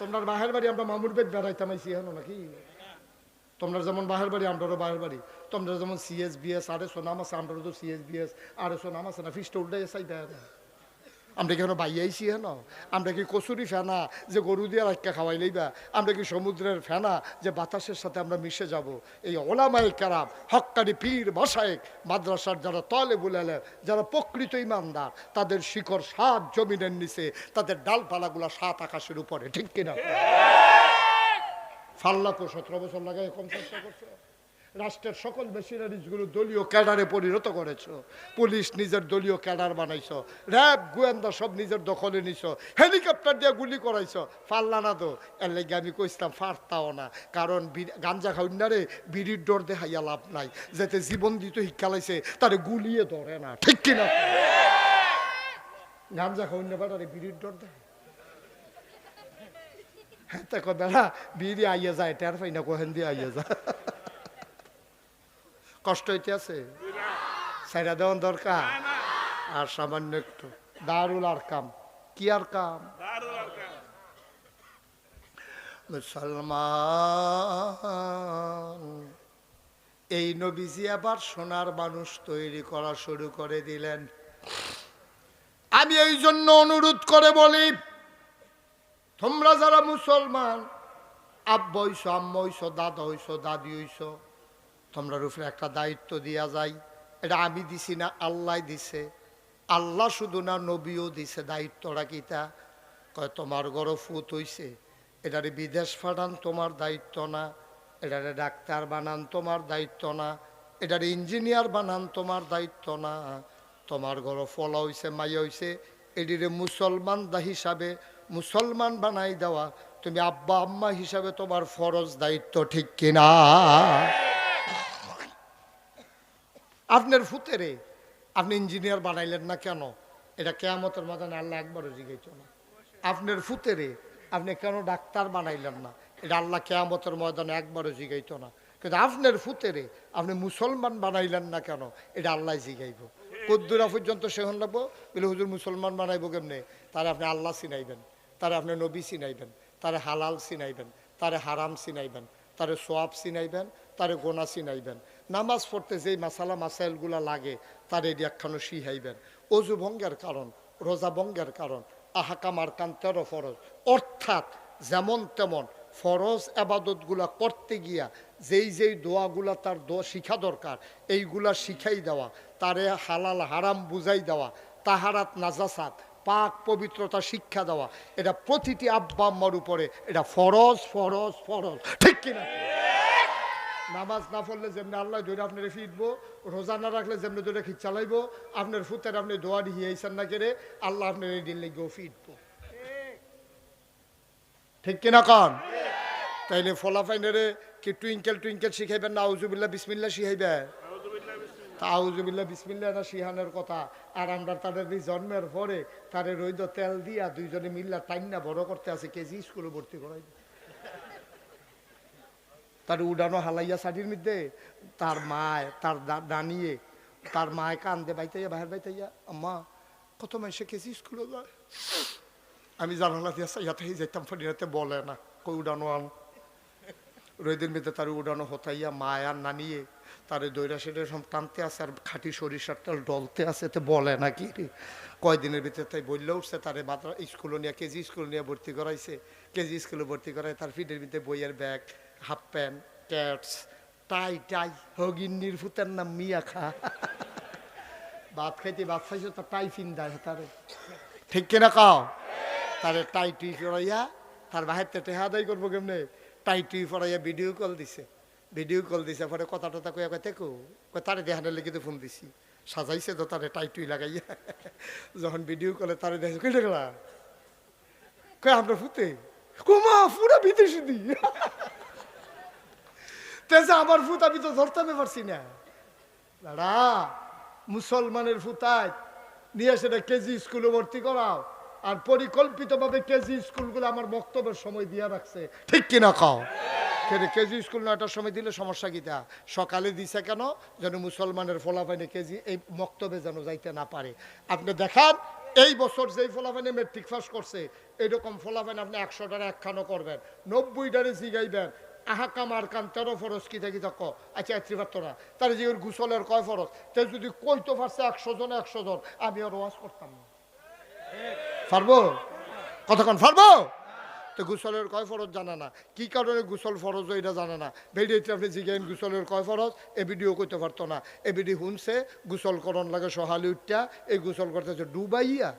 তোমরা বাহের বাড়ি আমরা মামুর বেদ বেড়াইতাম আইসি হেন নাকি? তোমরা যেমন বাহের বাড়ি, আমরারও বাহের বাড়ি। তোমরা যেমন সিএস বিএস সোনাম নাম আছে, আমরারও তো সিএস বিএস সোনাম নাম আছে না? ফিস্টোল্ডাই চাই দেয় আমরা কি এখন বাইয়াইছি হেন? আমরা কি কচুরি ফেনা যে গরু দিয়ে রাখা খাওয়াই লইবা আমরা কি সমুদ্রের ফেনা যে বাতাসের সাথে আমরা মিশে যাব। এই ওলামাই কারাম হক্কানি পীর বসায়েক মাদ্রাসার যারা তলে বুলালে যারা প্রকৃত ইমানদার তাদের শিকড় সাত জমিনের নিচে তাদের ডালপালাগুলা সাত আকাশের উপরে ঠিক কিনা? ফাল্লা তো সতেরো বছর লাগাই কম চেষ্টা করছ। রাষ্ট্রের সকল মেশিনারিজগুলো দলীয় ক্যাডারে পরিণত করেছ। পুলিশ নিজের দলীয় ক্যাডার বানাইছো। র্যাব, গোয়েন্দা সব নিজের দখলে নিছ। হেলিকপ্টার দিয়ে গুলি করাইছো। পারলা না তো, এর লেগে আমি কইতাম ফারতাও না। কারণ গাঞ্জা খাউন্নারে বিড়ির ডর দেখাইয়া লাভ নাই। যাতে জীবন দিত শিক্ষালাইছে তারে গুলিয়ে ধরে না। ঠিক কিনা গাঞ্জা খাউন্না বেড়ারে বিড়ির ডর দেয় হ্যাঁ তা বেড়া, বিড়ি আইয়া যায়, টের পাই না, কোহেন দিয়ে আইয়া যায়। কষ্ট হইতে আছে সাইরা দেওয়ান দরকার? আর সামান্য একটু। দারুল আর কাম কি আর কাম মুসলমান, এই নবীজি আবার সোনার মানুষ তৈরি করা শুরু করে দিলেন। আমি এই জন্য অনুরোধ করে বলি, তোমরা যারা মুসলমান আব্বা হইছ আম্মা হইছ দাদা হইছ দাদি হইছ তোমরা উপরে একটা দায়িত্ব দিয়া যায় এটা আমি দিছি না, আল্লাহ দিছে। আল্লাহ শুধু না, নবীও দিছে দায়িত্বটা কিতা কয়, তোমার গড় ফুত হইছে। এটারে বিদেশ পাঠান তোমার দায়িত্ব না। এটারে ডাক্তার বানান তোমার দায়িত্ব না। এটারে ইঞ্জিনিয়ার বানান তোমার দায়িত্ব না। তোমার ঘর ফলা হইছে মাইয়া হইছে। এটিরে মুসলমান দা হিসাবে মুসলমান বানাই দেওয়া। তুমি আব্বা আম্মা হিসাবে তোমার ফরজ দায়িত্ব ঠিক কিনা? আপনার ফুতেরে, আপনি ইঞ্জিনিয়ার বানাইলেন না কেন? এটা কেয়ামতের মাদানে আল্লাহ একবারও জিজ্ঞেস না। আপনার ফুতেরে, আপনি কেন ডাক্তার বানাইলেন না? এটা আল্লাহ কেয়ামতের ময়দানে একবারও জিগাইত না। কিন্তু আপনার ফুতেরে, আপনি মুসলমান বানাইলেন না কেন? এটা আল্লাহ জিগাইব। কদ্দুরা পর্যন্ত সেহন লাগবো? বলে, হুজুর, মুসলমান বানাইবো কেমনে? তারা আপনি আল্লাহ চিনাইবেন, তারা আপনি নবী চিনাইবেন, তারে হালাল চিনাইবেন, তারে হারাম চিনাইবেন, তারে সোয়াব চিনাইবেন, তারে গোনা চিনাইবেন। নামাজ পড়তে যেই মাসালা মাসাইলগুলা লাগে, তার এটি একখানো শিহাইবেন। অজু ভঙ্গের কারণ, রোজা ভঙ্গের কারণ, আহাকাম আরকান তেরো ফরজ। অর্থাৎ যেমন তেমন ফরজ আবাদতগুলা করতে গিয়া যেই যেই দোয়াগুলা তার দোয়া শিখা দরকার, এইগুলা শিখাই দেওয়া, তারে হালাল হারাম বুঝাই দেওয়া, তাহারাত নাজাসাত, পাক পবিত্রতা শিক্ষা দেওয়া, এটা প্রতিটি আব্বা আম্মার উপরে, এটা ফরজ ফরজ ফরজ। ঠিক কিনা? নামাজ না পড়লে যেমনি আল্লাহ ধরে আপনার ফিরবো, রোজা না রাখলে যেমনি ধরে খিচ চালাইবো, আপনার ফুতের আপনি দোয়া হিয়াইছেন না কেড়ে, আল্লাহ আপনার এই দিন লেগেও ফিরবো। ঠিক কিনা কন? তাইলে ফলাফাইনারে কি টুইঙ্কেল টুইঙ্কেল শিখাইবেন না আউজুবিল্লা বিসমিল্লা শিখাইবে? তা আউজুবিল্লা বিসমিল্লা না শিহানের কথা। আর আমরা তাদের জন্মের পরে তারে রইদ তেল দিয়া দুইজনে মিল্লা টাইম না বড় করতে আছে, কেজি স্কুলে ভর্তি করাই তার উডানো হালাইয়া শাড়ির মধ্যে, তার মায়, তার দা- দাঁড়িয়ে তার মায় কান্দে বাইতাইয়া, বাহির বাইতাইয়া, আম্মা, কত মাসে কেজি স্কুলে যায় আমি জানালা দিয়ে ইয়াতে যাইতাম ফরিয়াতে বলে না, কই উডানো আন? রইদের মধ্যে তার উডানো হতাইয়া মায়ার নানিয়ে, তারে দৈরা সেটা সব টানতে আছে আর খাঁটি সরিষার তেল ডলতে আছে তো বলে না কি কয়দিনের ভিতরে তাই বললে উঠছে, তারে মাত্রা স্কুলে নিয়ে, কেজি স্কুলে নিয়ে ভর্তি করাইছে, কেজি স্কুলে ভর্তি করায় তার ফিটের ভিতরে বইয়ের ব্যাগ হাফ প্যান্ট ক্যাটস, টাই টাই হগিন্নির ফুতের নাম মিয়া খা ভাত খাইতে ভাত খাইছে তো টাই ফিন দেয় তারে। ঠিক কিনা কাও? তারে টাই টুই করাইয়া তার বাহির থেকে আদায় করব কেমনে? টাই টুই পড়াইয়া ভিডিও কল দিছে। ভিডিও কল দিছে, পরে কথা টথা কইয়া কয় কয় তারে দেখানোর লেগে তো ফোন দিছি। সাজাইছে তো তারে টাই টুই লাগাইয়া। যখন ভিডিও কলে তারে দেখে কই দেখলা কয় আমরা ফুতে কুমা পুরা বিদেশি দি। তেজা আমার ফুত আমি তো ধরতে পারছি না দাদা মুসলমানের ফুতায় নিয়ে সেটা কেজি স্কুলে ভর্তি করাও। আর পরিকল্পিতভাবে কেজি স্কুলগুলো আমার বক্তব্যের সময় দিয়ে রাখছে। ঠিক কিনা খাও কেজি স্কুল নয়টার সময় দিলে সমস্যা কিটা সকালে দিছে কেন? যেন মুসলমানের ফলাফাইনে কেজি, এই বক্তব্যে যেন যাইতে না পারে। আপনি দেখান, এই বছর যেই ফলাফানে মেট্রিক পাস করছে, এরকম ফলাফান আপনি একশোটার একখানো করবেন। নব্বইটারে জিগাইবেন। আহাকাম আর কান তেরো ফরজ কি থাকি থাক? আচ্ছা একত্রি পারতো না। তার যে গুসলের কয় ফরজ? তে যদি কইতো পারছে একশো জন একশো জন, আমি আর ওয়াজ করতাম না। পারব কতক্ষণ পারব তো গুসলের কয় ফরজ জানা না? কি কারণে গুসল ফরজ এটা জানা না? ভিডিওতে আপনি জিজ্ঞেন গুসলের কয় ফরজ? এ ভিডিও করতে পারতো না। এ ভিডিও শুনছে গুসল করণ লাগে সহালি উঠটা, এই গুসল করতেছে ডুবাইয়া।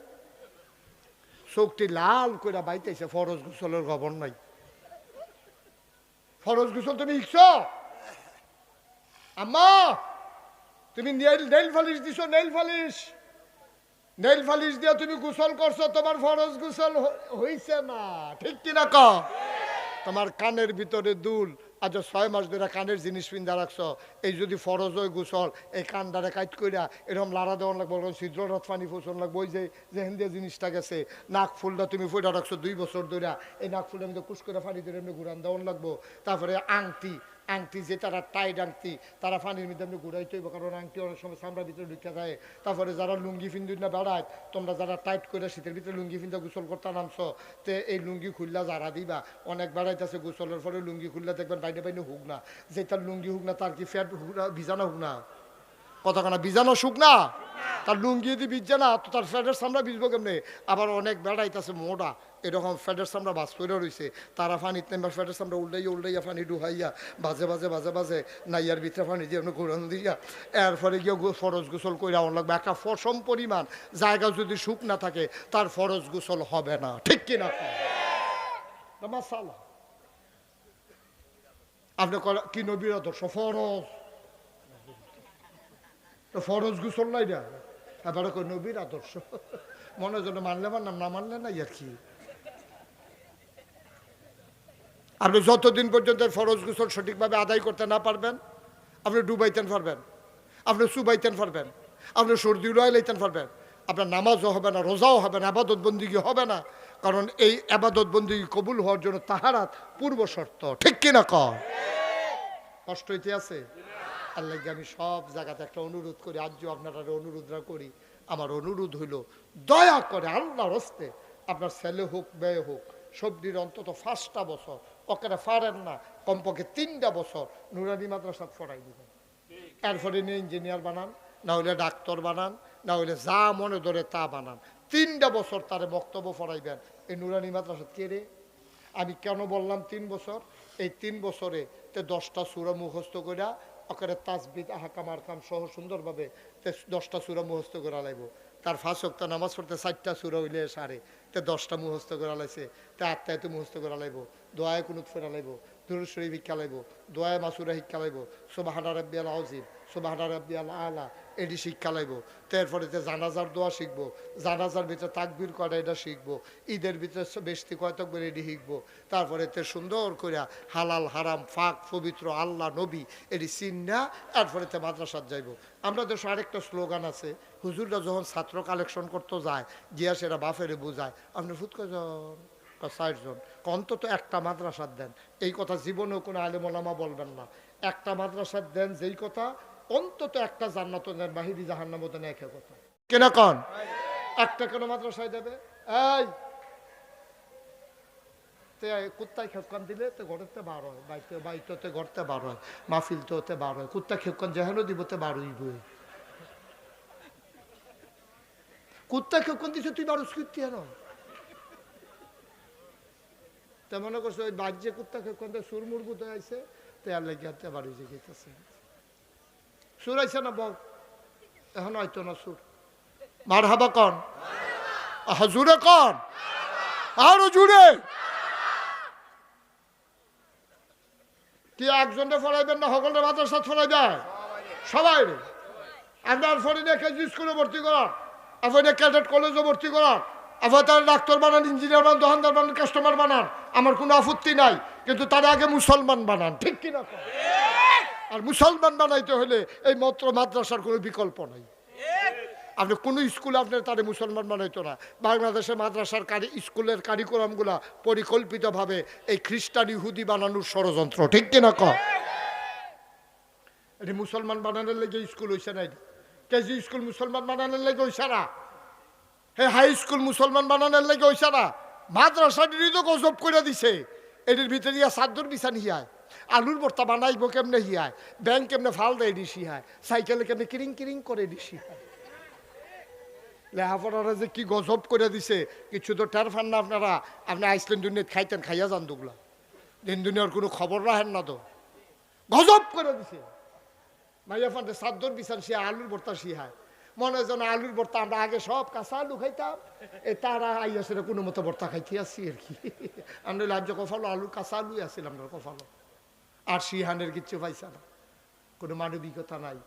চোখটি লাল করে বাইতেছে, ফরজ গুসলের খবর নাই। ফরজ গোসল তুমি ইচ্ছ আম্মা, তুমি নেল ফালিশ দিছ নেল ফালিশ নেল ফালিশ দিয়ে তুমি গোসল করছ, তোমার ফরজ গোসল হইছে না। ঠিক কিনা ক? তোমার কানের ভিতরে দুল আজ ছয় মাস ধরে কানের জিনিস পিন্ধা রাখছো, এই যদি ফরজ হয় গোসল, এই কানটারে কাইট কইরা এরকম লাড়া দেওয়ান লাগবো ছিদ্র রথ পানি ফোসন লাগবো, ওই যে যে হিন্দি জিনিসটা গেছে, নাক ফুলটা তুমি ফুটা রাখছো দুই বছর ধরে এই নাক ফুলটা এমনি কুস করে পানি ধরে এমনি ঘুরান দেওয়ান লাগবো। তারপরে আংটি আংটি যে তারা টাইট আংটি, তারা পানির মধ্যে এমনি ঘুরাইতে হইব কারণ আংটি অনেক সময় চামড়ার ভিতরে ঢুকে যায়। তারপরে যারা লুঙ্গি ফিন্দুর না বেড়ায়, তোমরা যারা টাইট করে শীতের ভিতরে লুঙ্গি ফিন্দা গোসল করতে নামছো, তে এই লুঙ্গি খুললা যারা দিবা। অনেক বেড়াইতেছে গোসলের পরে, লুঙ্গি খুললা দেখবেন বাইরে বাইরে হুক না। যে তার লুঙ্গি হুক না, তার কি ফ্যাট হুক না, ভিজানো হুক না? কতখানা বিজানো শুক না? তার লুঙ্গি যদি বিজছে না, তো তার ফ্যাটের সামরা বিজবো কেমনে? আবার অনেক বেড়াইতেছে মোটা। এরকম ফ্যাটের সামরা বাস করে রয়েছে তারা ফানিতে নেবার ফ্যাটের সামরা উল্টাইয়া উল্টাইয়া ফানি ডুহাইয়া বাজে বাজে বাজে বাজে, নাইয়ার ভিতরে ফানি দিয়ে ঘুরন দিয়া। এরপরে গিয়ে ফরজ গোসল করে আমার লাগবে। একটা ফসম পরিমাণ জায়গা যদি সুখ না থাকে, তার ফরজ গোসল হবে না। ঠিক কিনা আপনি কি নবীর আদর্শ? ফরজ। ফরজ গোসল নাই না? এবারে নবীর আদর্শ। মনে জন্য মানলে মানলাম, না মানলে নাই আর কি? আপনি যতদিন পর্যন্ত ফরজ গুসল সঠিকভাবে আদায় করতে না পারবেন, আপনি ডুবাইতেন পারবেন, আপনি সুবাইতেন পারবেন, আপনি সর্দি উড়াই লাইতেন পারবেন, আপনার নামাজও হবে না, রোজাও হবে না আবাদত বন্দিগি হবে না। কারণ এই আবাদত বন্দিগি কবুল হওয়ার জন্য তাহারাত পূর্ব শর্ত, ঠিক কিনা কষ্ট হইতে আছে? আল্লাহকে আমি সব জায়গাতে একটা অনুরোধ করি আজও আপনারা অনুরোধরা করি, আমার অনুরোধ হইল, দয়া করে আল্লাহর হস্তে আপনার ছেলে হোক, মেয়ে হোক সবজির অন্তত পাঁচটা বছর ওকে পারেন না, কমপক্ষে তিনটা বছর নুরানি মাদ্রাসা পড়াই দিবেন। এরপরে নিয়ে ইঞ্জিনিয়ার বানান, না হলে ডাক্তার বানান, না হলে যা মনে ধরে তা বানান। তিনটা বছর তারে বক্তব্য পড়াইবেন, এই নুরানি কে রে? আমি কেন বললাম তিন বছর? এই তিন বছরে তে দশটা সুরা মুখস্থ করিয়া ওখানে তাজবিদ আহাকাম, আরকাম সহ সুন্দরভাবে তে দশটা সুরা মুখস্থ করে লাইব। তার ফার্স্ট ফাঁসক্ত নামাজ পড়তে চারটা সুরা হইলে সারে তে দশটা মুখস্থ করে লাইছে, তে আত্মায় তো মুখস্থ করে লাইব। দোয়ায় কুনুত ফেরা লাইব, দুরুদ শরীফ শিক্ষা লাইব, দোয়ায় মাসুরা শিক্ষা লাইব সোবাহানা রব্বি আল আজিম সোবাহানা রব্বি আল, এটি শিক্ষা লাইব। তারপরে তে জানাজার দোয়া শিখব, জানাজার ভিতরে তাকবির করা এটা শিখব, ঈদের ভিতরে বেশি কয়তকবার এটি শিখব, তারপরে তে সুন্দর করে হালাল, হারাম, ফাঁক, পবিত্র আল্লাহ, নবী, এটি চিন্না এরপরে তে মাদ্রাসাত যাইব। আমরা দেশে আরেকটা স্লোগান আছে, হুজুররা যখন ছাত্র কালেকশন করতে যায়, গিয়া সেটা বাফেরে বোঝায়, আপনি ফুট ষাটজন অন্তত একটা মাদ্রাসার দেন। এই কথা জীবনেও কোনো আলেমলামা বলবেন না। একটা মাদ্রাসার দেন যেই কথা, অন্তত একটা জান্নাত দেন বাহিরি জাহান্নাম দেন একে কথা। কেনা কন? একটা কেন মাদ্রাসায় দেবে? এই! কুত্তায় খেপকান দিলে তো হয়। ঘরতে বার হয়। হতে হয়। কুত্তা খেপকান কুত্তা দিছে, তুই বারো স্কৃতি হেন তে মনে করছ ওই বাজ্যে কুত্তা খেপকান দিয়ে সুর মুরগু তো আইছে? তে আর লেগে হাতে বার হয়েছে গেতেছে সুর আইছে না বক? এখন হয়তো না সুর। মার হাবা কন আহা জুড়ে কন? আরও জুড়ে? কি একজনকে ফরাইবেন না সকলের মাদ্রাসা ফরাই দেয় সবাই রে আপনার ফরিনে কেজি স্কুলে ভর্তি করান আপনি ক্যাডেট কলেজে ভর্তি করান আবার তারা ডাক্তার বানান ইঞ্জিনিয়ার বানান দোকানদার বানান কাস্টমার বানান আমার কোনো আপত্তি নাই কিন্তু তারা আগে মুসলমান বানান ঠিক কিনা আর মুসলমান বানাইতে হলে এই মাত্র মাদ্রাসার কোনো বিকল্প নাই। আপনি কোনো স্কুলে আপনার তারে মুসলমান বানাইতো না। বাংলাদেশের মাদ্রাসার কারি স্কুলের কারিকুলামগুলা পরিকল্পিতভাবে এই খ্রিস্টান ইহুদি বানানোর ষড়যন্ত্র ঠিক কিনা ক এটি মুসলমান বানানোর লেগে স্কুল হইছে না কেজি স্কুল মুসলমান বানানোর লেগে হইছে না? হে হাই স্কুল মুসলমান বানানোর লাগে হইছে না মাদ্রাসাটিরই তো গজব করে দিছে। এটির ভিতরে ইয়া সাদ্দুর বিছান হিয়ায়, আলুর ভর্তা বানাইবো কেমনে হিয়ায় ব্যাংক কেমনে ফাল দেয় ডিসি হায় সাইকেলে কেমনে কিরিং কিরিং করে ডিসি হায় লেহাপড়ারা যে কি গজব করে দিছে, কিছু তো টের ফান না আপনারা, আপনি আইসল্যান্ড দুনিয়াত খাইতেন, খাইয়া যান দুগুলা। দিন দুনিয়ার কোনো খবর রাখেন না তো। গজব করে দিছে। মাইয়া ফান্ডে সাদ্দর বিছান সে আলুর ভর্তা শিহায় মনে হয় যেন আলুর ভর্তা, আমরা আগে সব কাঁচা আলু খাইতাম। এ তারা আইয়া সেটা কোনো মতো ভর্তা খাইতে আসছি আর কি। আমরা লাজ্য কফালো আলুর কাঁচা আলুই আসছিলাম আমরা কফালো। আর শিহানের কিচ্ছু পাইছে না। কোনো মানবিকতা নাই।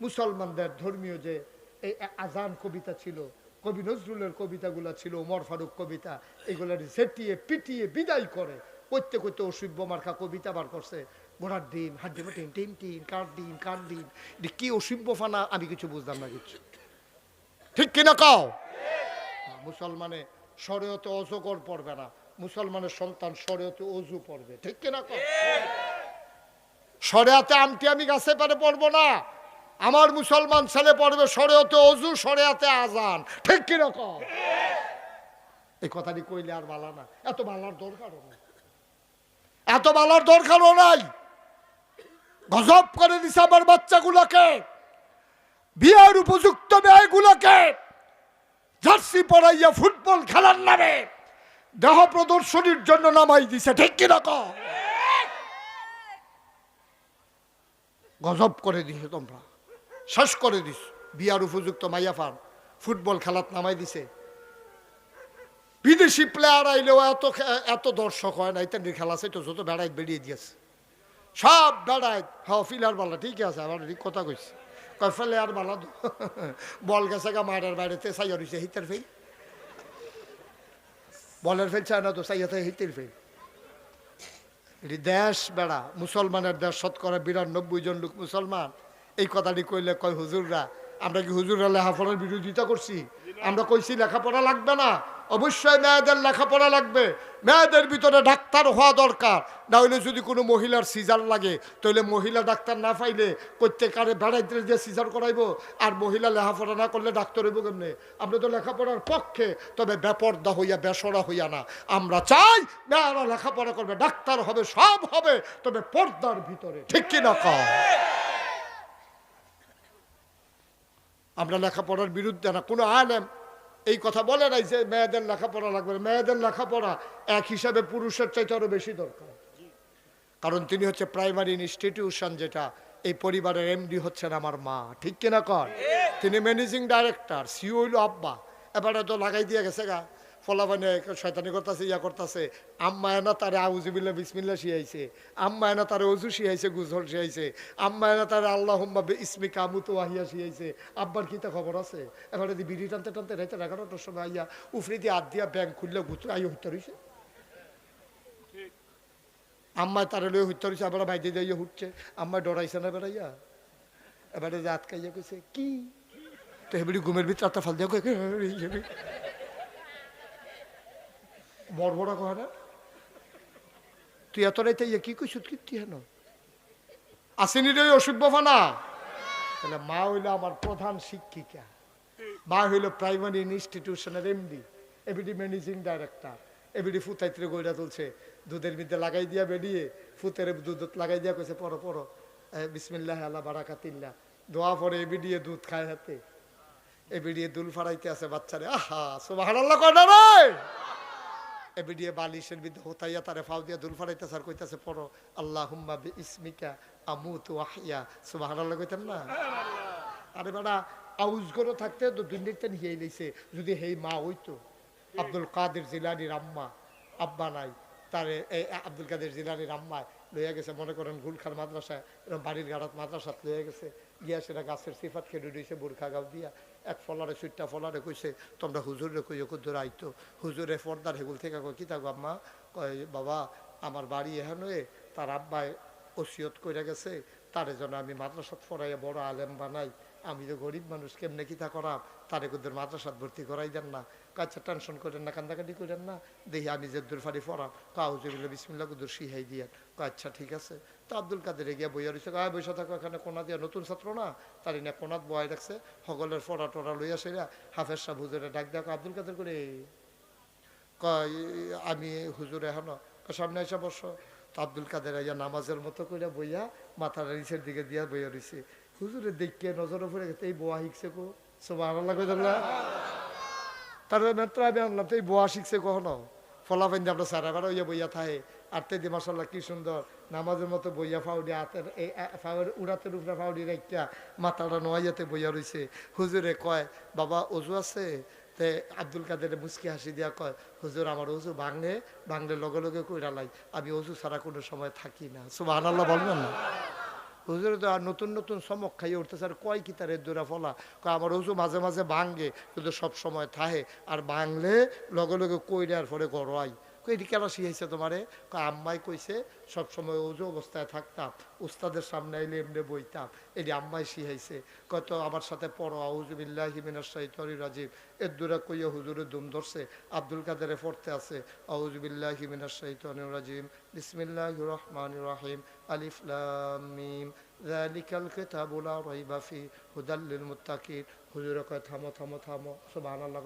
মুসলমানদের ধর্মীয় যে এই আজান কবিতা ছিল, কবি নজরুলের কবিতাগুলো ছিল, ওমর ফারুক কবিতা এগুলো ঝেটিয়ে পিটিয়ে বিদায় করে। করতে করতে অসভ্য মার্কা কবিতা বার করছে। ঘোড়ার ডিম হাড্ডি টিম টিম টিম কার ডিম কার ডিম কি অসভ্য ফানা আমি কিছু বুঝলাম না কিছু। ঠিক কিনা কাও? মুসলমানে শরীয়তে অজগর পড়বে না। মুসলমানের সন্তান শরীয়তে অজু পড়বে। ঠিক কিনা কাও? শরেয়াতে আমটি আমি গাছে পারে পড়ব না। আমার মুসলমান ছেলে পড়বে শরেয়তে অজু, শরেয়াতে আজান। ঠিক কীরকম এই কথাটি কইলে আর বালা না। এত বালার দরকারও নাই। এত বালার দরকারও নাই। গজব করে দিছে আমার বাচ্চাগুলোকে। বিয়ের উপযুক্ত মেয়েগুলোকে জার্সি পরাইয়া ফুটবল খেলার নামে দেহ প্রদর্শনীর জন্য নামাই দিছে, ঠিক কীরকম গজব করে দিছে তোমরা। শেষ করে দিস বিয়ার উপযুক্ত মাইয়া ফান ফুটবল খেলাত নামাই দিছে। বিদেশি প্লেয়ার আইলেও এত এত দর্শক হয় না ইত্যাদি খেলা তো যত বেড়াই বেরিয়ে দিয়েছে। সব বেড়ায় হ্যাঁ ফিলার বালা ঠিক আছে আমার ঠিক কথা কইছে। কয়, ফেলে আর বালা। বল গেছে গা মায়ের বাইরেতে সাইয়া রয়েছে হিতের ফেল। বলের ফেল চায় না তো সাইয়াতে হিতের ফেল। এটি দেশ বেড়া, মুসলমানের দেশ শতকরা বিরানব্বই জন লোক মুসলমান। এই কথাটি কইলে কয়, হুজুররা, আমরা কি হুজুররা লেখাপড়ার বিরোধিতা করছি? আমরা কইছি লেখাপড়া লাগবে না অবশ্যই মেয়েদের লেখাপড়া লাগবে। মেয়েদের ভিতরে ডাক্তার হওয়া দরকার। না হলে যদি কোনো মহিলার সিজার লাগে, তাহলে মহিলা ডাক্তার না পাইলে প্রত্যেকারে বেড়াইতে যে সিজার করাইবো। আর মহিলা লেখাপড়া না করলে ডাক্তার হইব কেমনে? আমরা তো লেখাপড়ার পক্ষে, তবে বেপর্দা হইয়া, বেসরা হইয়া না। আমরা চাই মেয়েরা লেখাপড়া করবে, ডাক্তার হবে, সব হবে, তবে পর্দার ভিতরে। ঠিক কিনা কম আমরা লেখাপড়ার বিরুদ্ধে না, কোনো আলেম এই কথা বলে নাই যে মেয়েদের লেখাপড়া লাগবে মেয়েদের লেখাপড়া এক হিসাবে পুরুষের চাইতে আরও বেশি দরকার। কারণ তিনি হচ্ছে প্রাইমারি ইনস্টিটিউশন যেটা এই পরিবারের এমডি হচ্ছেন আমার মা। ঠিক কিনা কর তিনি ম্যানেজিং ডাইরেক্টর সিও হইল আব্বা। এবারে তো লাগাই দিয়ে গেছে গা। ফলাফানে শয়তানি করতেছে, ইয়া করতেছে। আম্মা এনা তারে আউজিবিল্লা বিসমিল্লা শিয়াইছে। আম্মা এনা তারে অজু শিয়াইছে গুজল শিয়াইছে। আম্মা এনা তারে আল্লাহ ইসমি কামুতো আহিয়া শিয়াইছে। আব্বার কি তা খবর আছে? এবারে দি বিড়ি টানতে টানতে রাইতে এগারোটার সময় আইয়া উফরি দিয়ে হাত দিয়া ব্যাংক খুললে গুতো, আইয়া হইতে রইছে আম্মায় তারে লয়ে হইতে রইছে আবার বাইরে যাইয়া হুটছে। আম্মায় ডরাইছে না বেড়াইয়া? এবারে যে আটকাইয়া কইছে, কি? তো হেবড়ি ঘুমের ভিতরে আত্মা ফাল দিয়া কয়ে বড় না? তুই এত রাইতে কি কইছ? কীর্তি হেন? আসেনি রে অসুখ না? তাহলে মা হইল আমার প্রধান শিক্ষিকা। মা হইল primary ইনস্টিটিউশনের MD ABD managing director ABD ফুতাইত্রে গইরা তুলছে। দুধের মধ্যে লাগাই দিয়া বেরিয়ে ফুতের দুধ লাগাই দিয়া কইছে, পড়ো পড়ো। বিসমিল্লাহ, আল্লাহ বারাকাতিল্লাহ দোয়া পরে এবিডিয়ে দুধ খায় হাতে। এবিডিয়ে দুল ফাড়াইতে আছে বাচ্চারে। আহা, সুবহানাল্লাহ কয় না রে? এবিডিয়ে বালিশের বিদ্ধ হোতাইয়া তারে ফাউ দিয়া দুল ফাড়াইতে স্যার কইতাছে পড়ো আল্লাহ হুম্মা বি ইসমিকা আমুতু আহিয়া সুবহানাল্লাহ কইতেন না? আরে বেটা আউজ করে থাকতে তো দুর্নীতিতে নিয়ে লইছে যদি হেই মা হইতো। আব্দুল কাদের জিলানির আম্মা আব্বা নাই তারে এই আব্দুল কাদের জিলানির আম্মায় লইয়া গেছে। মনে করেন গুলখার মাদ্রাসায় এরকম বাড়ির গাড়াত মাদ্রাসাত লইয়া গেছে গিয়া সেটা গাছের সিফাত খেয়ে ডুডিছে বুরখা গাও দিয়া। এক ফলারে সুইটটা ফলারে কইছে, তোমরা হুজুরে কইও কুদুর আইতো। হুজুরে ফর্দার হেগুল থেকে কই কি থাকো আম্মা? কয়, বাবা, আমার বাড়ি এহেন হয়ে তার আব্বায় ওসিয়ত কইরা গেছে, তার জন্য আমি মাদ্রাসাত ফরাইয়া বড় আলেম বানাই। আমি তো গরিব মানুষ, কেমনে কি তা করাম? তারে কুদের মাদ্রাসাত ভর্তি করাই দেন না। কাচ্চা টেনশন করেন না, কান্দাকাটি করেন না দেখি আমি যে দূর ফাড়ি পড়াম কাউজবিল্লা বিসমিল্লা কুদুর শিহাই দিয়ে আচ্ছা ঠিক আছে। তো আব্দুল কাদের গিয়া বইয়া রয়েছে গায়ে বসে থাকো এখানে কোনা দিয়া নতুন ছাত্র না? তার না কোনাত বয় রাখছে, সকলের ফড়া টড়া লইয়া সেরা, হাফেজ সাহ হুজুরে ডাক দেখো আব্দুল কাদের করে আমি হুজুরে এখন সামনে এসে বসো। তো আব্দুল কাদের আইয়া নামাজের মতো করে বইয়া মাথার নিচের দিকে দিয়া বইয়া রয়েছে হুজুরে দেখকে নজরে পড়ে গেছে, এই বোয়া শিখছে কো? সব আল্লাহ কই দেখলা তার মাত্র আমি আনলাম, তো এই বোয়া শিখছে কখনো? ফলাফাইন দিয়ে আমরা সারা বার ইয়া বইয়া থাহে। আর তেদি মাসাল্লাহ কি সুন্দর। নামাজের মতো বইয়া ফাউডি হাতের, এই ফাউর উড়াতের উপরে ফাউডি রেখা মাথাটা নোয়াইয়াতে বইয়া রইছে। হুজুরে কয়, বাবা, অজু আছে? তে আব্দুল কাদের মুসকি হাসি দিয়া কয়, হুজুর, আমার অজু ভাঙলে ভাঙলে লগে লগে কইরা লাই। আমি অজু ছাড়া কোনো সময় থাকি না। সুবাহ আল্লাহ বলবেন না? হুজুরে তো আর নতুন নতুন চমক খাইয়ে উঠতেছে। আর কয় কি তার দূরা ফলা? কয়, আমার উজু মাঝে মাঝে ভাঙ্গে কিন্তু সব সময় থাহে। আর ভাঙলে লগে লগে কইরে আর পরে গড়াই এটি কেন শিখাইছে তোমারে? আম্মাই কইছে সব সময় উজু অবস্থায় থাকতাম, উস্তাদের সামনে আইলে এমনি বইতাম, এটি আম্মাই শিখাইছে। কত আমার সাথে পড়ো আউজুবিল্লাহ হিমিনার সাইতরি রাজীব এর দূরে কইয়া হুজুরে দুম ধরছে, আব্দুল কাদেরে পড়তে আছে। আউজুবিল্লাহ হিমিনার সাইতরি রাজিম। বিসমিল্লাহ রহমান রাহিম। আলিফ লাম মিম। যালিকাল কিতাবু লা রাইবা ফি। হুদাল মুত্তাকিন। হুজুরে কয়, থামো থামো থামো। সুবহানাল্লাহ।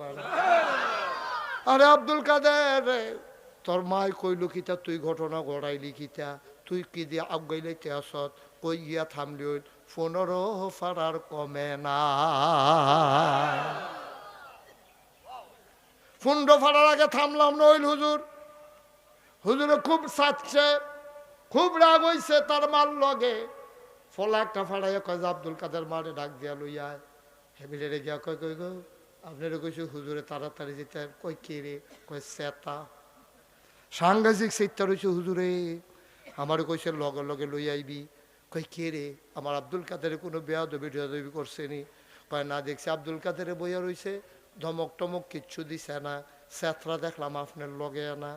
আরে আব্দুল কাদের তোর মাই কইল কিতা, তুই ঘটনা গড়াইলি কিতা, তুই কি দিয়ে আগাইলে তেসত কই গিয়া থামলি পনেরো ফারার কমে না। পনেরো ফারার আগে থামলাম নইল হুজুর। হুজুরে খুব সাজছে খুব রাগ হইছে তার মাল লগে। ফলা একটা ফাড়াইয়া কয় আব্দুল কাদের মারে ডাক দিয়া লইয়া হেবিলে রে গিয়া কয়, কই গো, আপনারা কইছে হুজুরে তাড়াতাড়ি যেতে কই কে রে? কয় সেতা সাংঘাতিক সেটা রয়েছে, হুজুরে। আমার কইছে, লগে লগে লই আইবি। কই, কে রে? আমার আব্দুল কাদের কোনো বেয়া দবি দবি করছে নি কয়, না দেখছি, আব্দুল কাদের বইয়া রইছে। ধমক টমক কিচ্ছু দিছে না। স্যাথরা দেখলাম আপনার লগে আনা।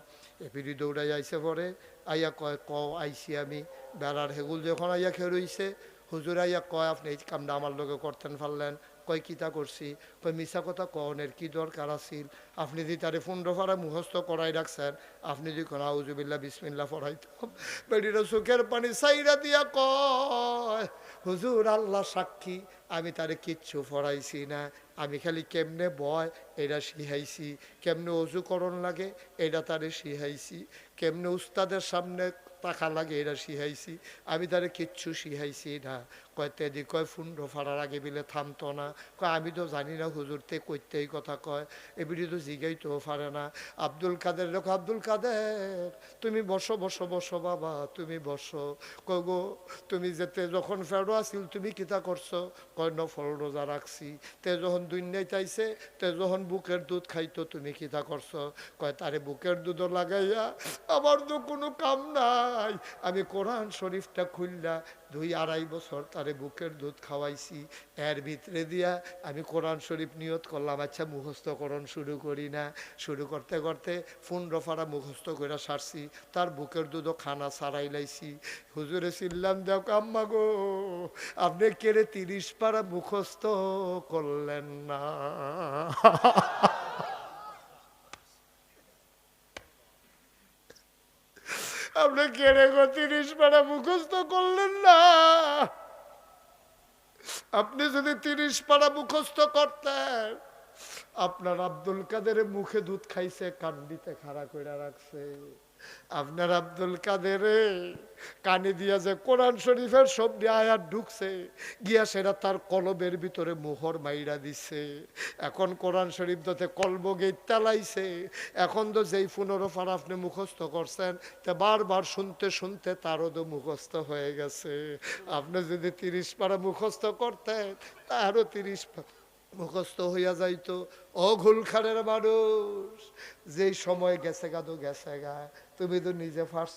এপিডি দৌড়াই আইসে পরে। আইয়া কয় ক আইসি আমি। বেড়ার হেগুল যখন আইয়া খেয়ে রইছে, হুজুর আইয়া কয়, আপনি এই কামটা আমার লগে করতেন পারলেন। কয় কিতা করছি? কয় মিশা কথা কনের কি দরকার আছিল? আপনি যদি তারে ফুন্ডো ফাড়া মুখস্থ করাই রাখছেন আপনি যদি কোন আউজুবিল্লা বিসমিল্লা পড়াইতাম বেডিটা চোখের পানি সাইরা দিয়া কয়, হুজুর আল্লাহ সাক্ষী, আমি তারে কিচ্ছু পড়াইছি না। আমি খালি কেমনে বয়, এটা শিখাইছি। কেমনে অজু করণ লাগে, এটা তারে শিখাইছি। কেমনে উস্তাদের সামনে টাকা লাগে, এটা শিখাইছি। আমি তারে কিচ্ছু শিখাইছি না। কয় তেদি কয় ফুন্ড ফাড়ার আগে বিলে থামতো না। কয় আমি তো জানি না হুজুর তে কইতে এই কথা কয়। এবিডি তো জিগাইতেও পারে না। আব্দুল কাদের, দেখো, আব্দুল কাদের, তুমি বসো বসো বসো বাবা, তুমি বসো। কয়, গো, তুমি যেতে যখন ফেরো আসিল তুমি কিতা করছ কয় নফল রোজা রাখছি তে যখন দুনিয়ায় চাইছে তে যখন বুকের দুধ খাইতো, তুমি কিতা করছ কয় তারে বুকের দুধও লাগাইয়া আমার তো কোনো কাম নাই। আমি কোরআন শরীফটা খুললা দুই আড়াই বছর তারে বুকের দুধ খাওয়াইছি। এর ভিতরে দিয়া আমি কোরআন শরীফ নিয়ত করলাম আচ্ছা মুখস্থকরণ শুরু করি না। শুরু করতে করতে ফোন রফারা মুখস্থ করে সারছি, তার বুকের দুধও খানা সারাই লাইছি। হুজুরে চিল্লাম, দেখ আম্মা গো, আপনি কেড়ে তিরিশ পারা মুখস্থ করলেন না আপনি কেড়ে গো তিরিশ পারা মুখস্থ করলেন না। আপনি যদি তিরিশ পারা মুখস্থ করতেন, আপনার আব্দুল কাদের মুখে দুধ খাইছে, কান্দিতে খাড়া করে রাখছে। আপনার আব্দুল কাদের কানে দিয়া যে কোরআন শরীফের সব আয়াত ঢুকছে, গিয়া সেটা তার কলবের ভিতরে মোহর মাইরা দিছে। এখন কোরআন শরীফ দতে কলব গেট তালাইছে। এখন তো যেই পুনরো ফার আপনি মুখস্থ করছেন, তা বারবার শুনতে শুনতে তারও তো মুখস্থ হয়ে গেছে। আপনি যদি তিরিশ পারা মুখস্থ করতেন, তারও তিরিশ পারা মুখস্থ হইয়া যাইতো। অঘুলখানের মানুষ, যেই সময় গেছে গা তো গেছে গা। তুমি তো নিজে ফার্স্ট